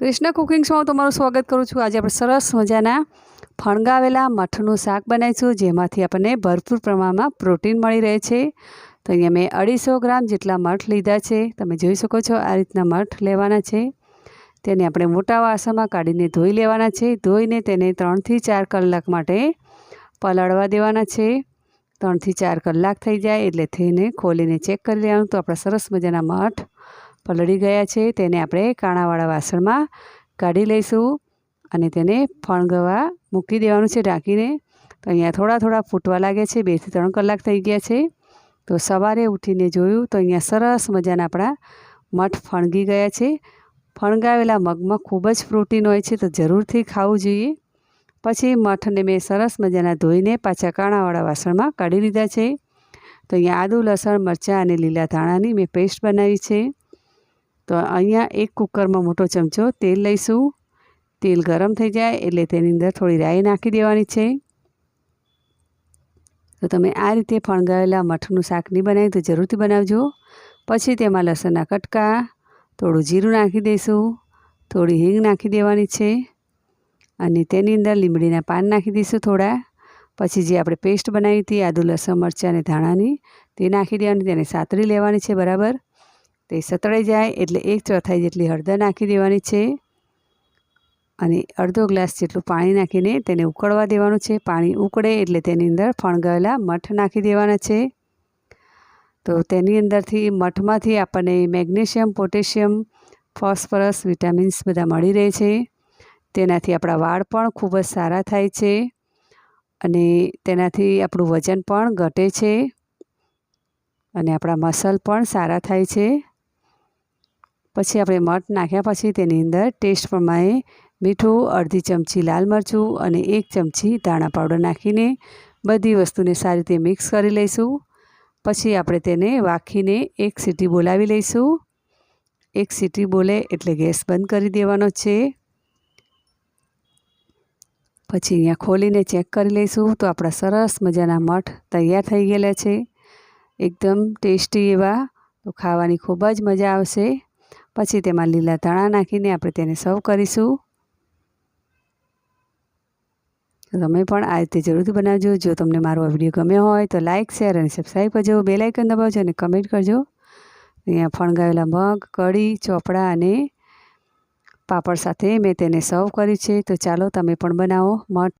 Krishna cooking શોમાં તમારું સ્વાગત કરું છું. આજે આપણે સરસ મજાના ફણગાવેલા મઠનું શાક બનાવીશું, જેમાંથી આપણને ભરપૂર પ્રમાણમાં પ્રોટીન મળી રહે છે. તો અહીંયા મેં અઢીસો ગ્રામ જેટલા મઠ લીધા છે. તમે જોઈ શકો છો આ રીતના મઠ લેવાના છે. તેને આપણે મોટા વાસણમાં કાઢીને ધોઈ લેવાના છે. ધોઈને તેને ત્રણથી ચાર કલાક માટે પલાળવા દેવાના છે. ત્રણથી ચાર કલાક થઈ જાય એટલે થઈને ખોલીને ચેક કરી લેવાનું. તો આપણા સરસ મજાના મઠ પલળી ગયા છે, તેને આપણે કાણાવાળા વાસણમાં કાઢી લઈશું અને તેને ફણગવા મૂકી દેવાનું છે ઢાંકીને. તો અહીંયા થોડા થોડા ફૂટવા લાગે છે બેથી ત્રણ કલાક થઈ ગયા છે. તો સવારે ઉઠીને જોયું તો અહીંયા સરસ મજાના આપણા મઠ ફણગી ગયા છે. ફણગાવેલા મગમાં ખૂબ જ પ્રોટીન હોય છે, તો જરૂરથી ખાવું જોઈએ. પછી મઠને મેં સરસ મજાના ધોઈને પાછા કાણાવાળા વાસણમાં કાઢી લીધા છે. તો અહીંયા આદુ, લસણ, મરચાં અને લીલા ધાણાની મેં પેસ્ટ બનાવી છે. તો અહીંયા એક કુકરમાં મોટો ચમચો તેલ લઈશું. તેલ ગરમ થઈ જાય એટલે તેની અંદર થોડી રાઈ નાખી દેવાની છે. તો તમે આ રીતે ફણગાવેલા મઠનું શાક નહીં બનાવ્યું તો જરૂરથી બનાવજો. પછી તેમાં લસણના કટકા, થોડું જીરું નાખી દઈશું. થોડી હિંગ નાખી દેવાની છે. અને તેની અંદર લીમડીના પાન નાખી દઈશું થોડા. પછી જે આપણે પેસ્ટ બનાવી હતી આદુ, લસણ, મરચાં અને ધાણાની તે નાખી દેવાની, તેને સાતરી લેવાની છે બરાબર. તે સતળાઈ જાય એટલે એક ચોથાઈ જેટલી હળદર નાખી દેવાની છે. અને અડધો ગ્લાસ જેટલું પાણી નાખીને તેને ઉકળવા દેવાનું છે. પાણી ઉકળે એટલે તેની અંદર ફણગાવેલા મઠ નાખી દેવાના છે. તો તેની અંદરથી મઠમાંથી આપણને મેગ્નેશિયમ, પોટેશિયમ, ફોસ્ફરસ, વિટામિન્સ બધા મળી રહે છે. તેનાથી આપણા વાળ પણ ખૂબ જ સારા થાય છે. અને તેનાથી આપણું વજન પણ ઘટે છે. અને આપણા મસલ પણ સારા થાય છે. પછી આપણે મઠ નાખ્યા પછી તેની અંદર ટેસ્ટ પ્રમાણે મીઠું, અડધી ચમચી લાલ મરચું અને એક ચમચી ધાણા પાવડર નાખીને બધી વસ્તુને સારી રીતે મિક્સ કરી લઈશું. પછી આપણે તેને વાખીને એક સીટી બોલાવી લઈશું. એક સીટી બોલે એટલે ગેસ બંધ કરી દેવાનો છે. પછી અહીંયા ખોલીને ચેક કરી લઈશું તો આપણા સરસ મજાના મઠ તૈયાર થઈ ગયેલા છે. એકદમ ટેસ્ટી એવા. તો ખાવાની ખૂબ જ મજા આવશે. પછી તેમાં લીલા ધાણા નાખીને આપણે તેને સર્વ કરીશું. તમે પણ આ રીતે જરૂરથી બનાવજો. જો તમને મારો વીડિયો ગમ્યો હોય તો લાઇક શેર અને સબસ્ક્રાઈબ કરજો. બે લાઇકન દબાવજો અને કમેન્ટ કરજો. અહીંયા ફણગાવેલા મગ, કઢી, ચોપડા અને પાપડ સાથે મેં તેને સર્વ કર્યું છે. તો ચાલો તમે પણ બનાવો. મઠ